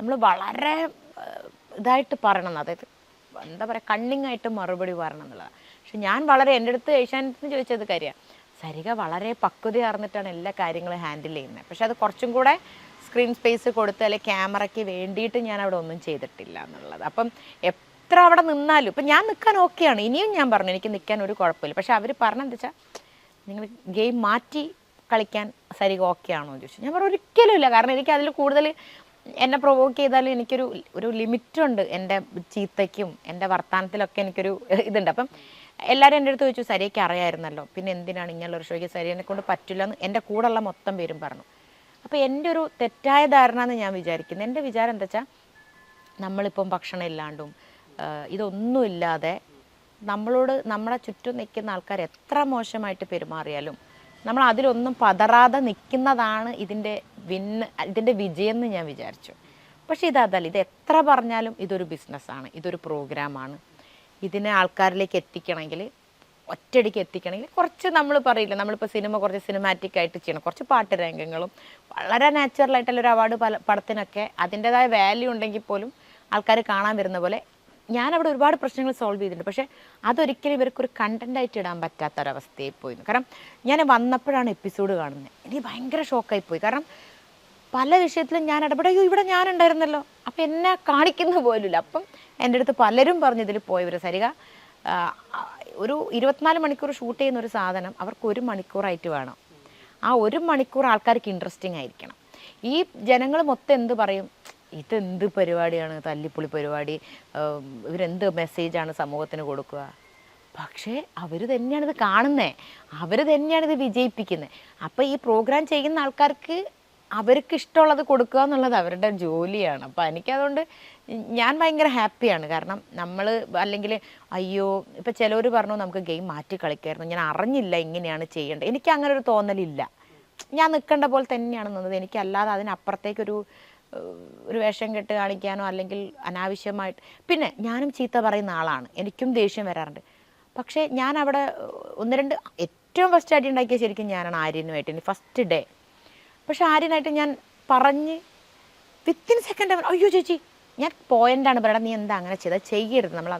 നമ്മൾ വളരെ ഇതായിട്ട് പറയണം. അതായത് എന്താ പറയുക കണ്ണിങ് ആയിട്ട് മറുപടി പറയണം എന്നുള്ളതാണ് പക്ഷെ ഞാൻ വളരെ എന്റെ അടുത്ത് ഏഷ്യാനെറ്റിന് ചോദിച്ചത് കാര്യമാണ് സരിക വളരെ പക്വതയാർന്നിട്ടാണ് എല്ലാ കാര്യങ്ങളും ഹാൻഡിൽ ചെയ്യുന്നത്. പക്ഷെ അത് കുറച്ചും കൂടെ സ്ക്രീൻ സ്പേസ് കൊടുത്ത് അല്ലെങ്കിൽ ക്യാമറയ്ക്ക് വേണ്ടിയിട്ട് ഞാൻ അവിടെ ഒന്നും ചെയ്തിട്ടില്ല എന്നുള്ളത്. അപ്പം എത്ര അവിടെ നിന്നാലും ഇപ്പം ഞാൻ നിൽക്കാൻ ഓക്കെയാണ്. ഇനിയും ഞാൻ പറഞ്ഞു എനിക്ക് നിൽക്കാൻ ഒരു കുഴപ്പമില്ല. പക്ഷെ അവർ പറഞ്ഞെന്താ വെച്ചാൽ നിങ്ങൾ ഗെയിം മാറ്റി കളിക്കാൻ സരിക ഓക്കെ ആണോ എന്ന് ചോദിച്ചു. ഞാൻ പറഞ്ഞു ഒരിക്കലും ഇല്ല. കാരണം എനിക്ക് അതിൽ കൂടുതൽ എന്നെ പ്രൊവോക്ക് ചെയ്താലും എനിക്കൊരു ഒരു ലിമിറ്റുണ്ട് എന്റെ ചീത്തയ്ക്കും എന്റെ വർത്തമാനത്തിലൊക്കെ എനിക്കൊരു ഇതുണ്ട്. അപ്പം എല്ലാവരും എന്റെ അടുത്ത് ചോദിച്ചു സരിയൊക്കെ അറിയായിരുന്നല്ലോ? പിന്നെ എന്തിനാണ് ഇങ്ങനെയുള്ള ഒരു ഷോയ്ക്ക് സരിയനെ കൊണ്ട് പറ്റില്ല എന്ന് എന്റെ കൂടെയുള്ള മൊത്തം പേരും പറഞ്ഞു. അപ്പോൾ എന്റെ ഒരു തെറ്റായ ധാരണ എന്ന് ഞാൻ വിചാരിക്കുന്നത് എന്റെ വിചാരം എന്താ വെച്ചാൽ നമ്മളിപ്പം ഭക്ഷണം ഇല്ലാണ്ടും ഇതൊന്നുമില്ലാതെ നമ്മളോട് നമ്മളെ ചുറ്റും നിൽക്കുന്ന ആൾക്കാർ എത്ര മോശമായിട്ട് പെരുമാറിയാലും നമ്മൾ അതിലൊന്നും പതറാതെ നിൽക്കുന്നതാണ് ഇതിന്റെ വിന്ന് ഇതിന്റെ വിജയം എന്ന് ഞാൻ വിചാരിച്ചു. പക്ഷേ ഇതതല്ല ഇത് എത്ര പറഞ്ഞാലും ഇതൊരു ബിസിനസ്സാണ് ഇതൊരു പ്രോഗ്രാമാണ്. ഇതിനെ ആൾക്കാരിലേക്ക് എത്തിക്കണമെങ്കിൽ ഒറ്റയടിക്ക് എത്തിക്കണമെങ്കിൽ കുറച്ച് നമ്മൾ പറയില്ല നമ്മളിപ്പോൾ സിനിമ കുറച്ച് സിനിമാറ്റിക് ആയിട്ട് ചെയ്യണം. കുറച്ച് പാട്ട് രംഗങ്ങളും വളരെ നാച്ചുറൽ ആയിട്ടുള്ള ഒരു അവാർഡ് പല പടത്തിനൊക്കെ അതിന്റെതായ വാല്യൂ ഉണ്ടെങ്കിൽ പോലും ആൾക്കാർ കാണാൻ വരുന്ന പോലെ ഞാൻ അവിടെ ഒരുപാട് പ്രശ്നങ്ങൾ സോൾവ് ചെയ്തിട്ടുണ്ട്. പക്ഷേ അതൊരിക്കലും ഇവർക്കൊരു കണ്ടന്റ് ആയിട്ട് ഇടാൻ പറ്റാത്ത പോയിരുന്നു കാരണം ഞാൻ വന്നപ്പോഴാണ് എപ്പിസോഡ് കാണുന്നത്. എനിക്ക് ഭയങ്കര ഷോക്കായി പോയി. കാരണം പല വിഷയത്തിലും ഞാൻ ഇടപെടും. അയ്യോ ഇവിടെ ഞാനുണ്ടായിരുന്നല്ലോ. അപ്പം എന്നെ കാണിക്കുന്ന പോലുമില്ല. അപ്പം എന്റെ അടുത്ത് പലരും പറഞ്ഞ് ഇതിൽ പോയവർ സരിക ഒരു ഇരുപത്തിനാല് മണിക്കൂർ ഷൂട്ട് ചെയ്യുന്ന ഒരു സാധനം അവർക്ക് ഒരു മണിക്കൂറായിട്ട് വേണം. ആ ഒരു മണിക്കൂർ ആൾക്കാർക്ക് ഇൻട്രസ്റ്റിംഗ് ആയിരിക്കണം. ഈ ജനങ്ങൾ മൊത്തം എന്ത് പറയും? ഇതെന്ത് പരിപാടിയാണ്? തല്ലിപ്പൊളി പരിപാടി. ഇവരെന്ത് മെസ്സേജാണ് സമൂഹത്തിന് കൊടുക്കുക? പക്ഷേ അവർ തന്നെയാണിത് കാണുന്നത് അവർ തന്നെയാണിത് വിജയിപ്പിക്കുന്നത് അപ്പോൾ ഈ പ്രോഗ്രാം ചെയ്യുന്ന ആൾക്കാർക്ക് അവർക്ക് ഇഷ്ടമുള്ളത് കൊടുക്കുക എന്നുള്ളത് അവരുടെ ജോലിയാണ്. അപ്പോൾ എനിക്കതുകൊണ്ട് ഞാൻ ഭയങ്കര ഹാപ്പിയാണ്. കാരണം നമ്മൾ അല്ലെങ്കിൽ അയ്യോ ഇപ്പം ചിലവർ പറഞ്ഞു നമുക്ക് ഗെയിം മാറ്റി കളിക്കായിരുന്നു. ഞാൻ അറിഞ്ഞില്ല ഇങ്ങനെയാണ് ചെയ്യേണ്ടത്. എനിക്ക് അങ്ങനെ ഒരു തോന്നലില്ല. ഞാൻ നിൽക്കേണ്ട പോലെ തന്നെയാണ് നിന്നത്. എനിക്കല്ലാതെ അതിനപ്പുറത്തേക്കൊരു ഒരു വേഷം കെട്ട് കാണിക്കാനോ അല്ലെങ്കിൽ അനാവശ്യമായിട്ട്. പിന്നെ ഞാനും ചീത്ത പറയുന്ന ആളാണ്. എനിക്കും ദേഷ്യം വരാറുണ്ട്. പക്ഷേ ഞാൻ അവിടെ ഒന്ന് രണ്ട് ഏറ്റവും ഫസ്റ്റ് ആയിട്ട് ഉണ്ടാക്കിയ ശരിക്കും ഞാനാണ് ആര്യനുമായിട്ട്. ഫസ്റ്റ് ഡേ പക്ഷെ ആര്യനായിട്ട് ഞാൻ പറഞ്ഞ് വിത്തിൻ സെക്കൻഡ് അയ്യോ ചേച്ചി ഞാൻ പോയിന്റാണ് പറയണത്. നീ എന്താ അങ്ങനെ ചെയ്താൽ ചെയ്യരുത് നമ്മൾ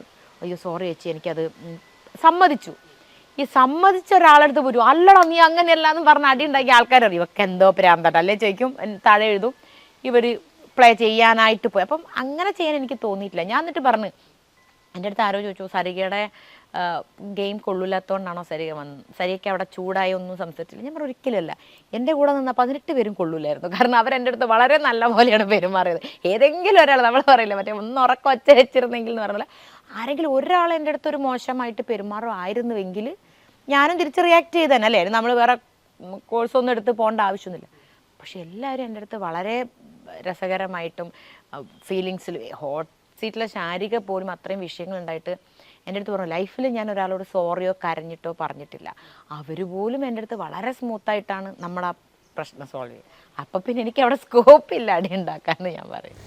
അയ്യോ സോറി ചേച്ചി എനിക്കത് സമ്മതിച്ചു. ഈ സമ്മതിച്ച ഒരാളെടുത്ത് പോരും അല്ലടോ നീ അങ്ങനെയല്ല എന്ന് പറഞ്ഞ അടി ഉണ്ടാക്കിയ ആൾക്കാരറിയും ഒക്കെ എന്തോ പ്രാന്തട്ട അല്ലേ ചോദിക്കും. താഴെ എഴുതും. ഇവർ പ്ലേ ചെയ്യാനായിട്ട് പോയി. അപ്പം അങ്ങനെ ചെയ്യാൻ എനിക്ക് തോന്നിയിട്ടില്ല. ഞാൻ എന്നിട്ട് പറഞ്ഞു എന്റെ അടുത്ത് ആരോ ചോദിച്ചു സരികയുടെ ഗെയിം കൊള്ളില്ലാത്തതുകൊണ്ടാണോ സരിക വന്നത് സരികയ്ക്ക് അവിടെ ചൂടായി ഒന്നും സംസാരിച്ചില്ല ഞാൻ പറഞ്ഞു ഒരിക്കലല്ല എന്റെ കൂടെ നിന്ന പതിനെട്ട് പേരും കൊള്ളൂലായിരുന്നു. കാരണം അവർ എന്റെ അടുത്ത് വളരെ നല്ല പോലെയാണ് പെരുമാറിയത്. ഏതെങ്കിലും ഒരാൾ നമ്മൾ പറയില്ല മറ്റേ ഒന്ന് ഉറക്കം ഒച്ച വെച്ചിരുന്നെങ്കിൽ എന്ന് പറഞ്ഞാൽ ആരെങ്കിലും ഒരാൾ എന്റെ അടുത്ത് ഒരു മോശമായിട്ട് പെരുമാറുമായിരുന്നുവെങ്കിൽ ഞാനും തിരിച്ച് റിയാക്ട് ചെയ്തതന്നെ നമ്മൾ വേറെ കോഴ്സൊന്നും എടുത്ത് പോകേണ്ട ആവശ്യമൊന്നുമില്ല. പക്ഷെ എല്ലാവരും എന്റെ അടുത്ത് വളരെ രസകരമായിട്ടും ഫീലിങ്സിൽ ഹോട്ട് സീറ്റിലെ ശാരിക പോലും അത്രയും വിഷയങ്ങളുണ്ടായിട്ട് എന്റെ അടുത്ത് പറഞ്ഞു ലൈഫിൽ ഞാൻ ഒരാളോട് സോറിയോ കരഞ്ഞിട്ടോ പറഞ്ഞിട്ടില്ല. അവർ പോലും എന്റെ അടുത്ത് വളരെ സ്മൂത്തായിട്ടാണ് നമ്മൾ ആ പ്രശ്നം സോൾവ് ചെയ്യുക അപ്പം പിന്നെ എനിക്ക് അവിടെ സ്കോപ്പ് ഇല്ല അടി ഉണ്ടാക്കാമെന്ന് ഞാൻ പറയും.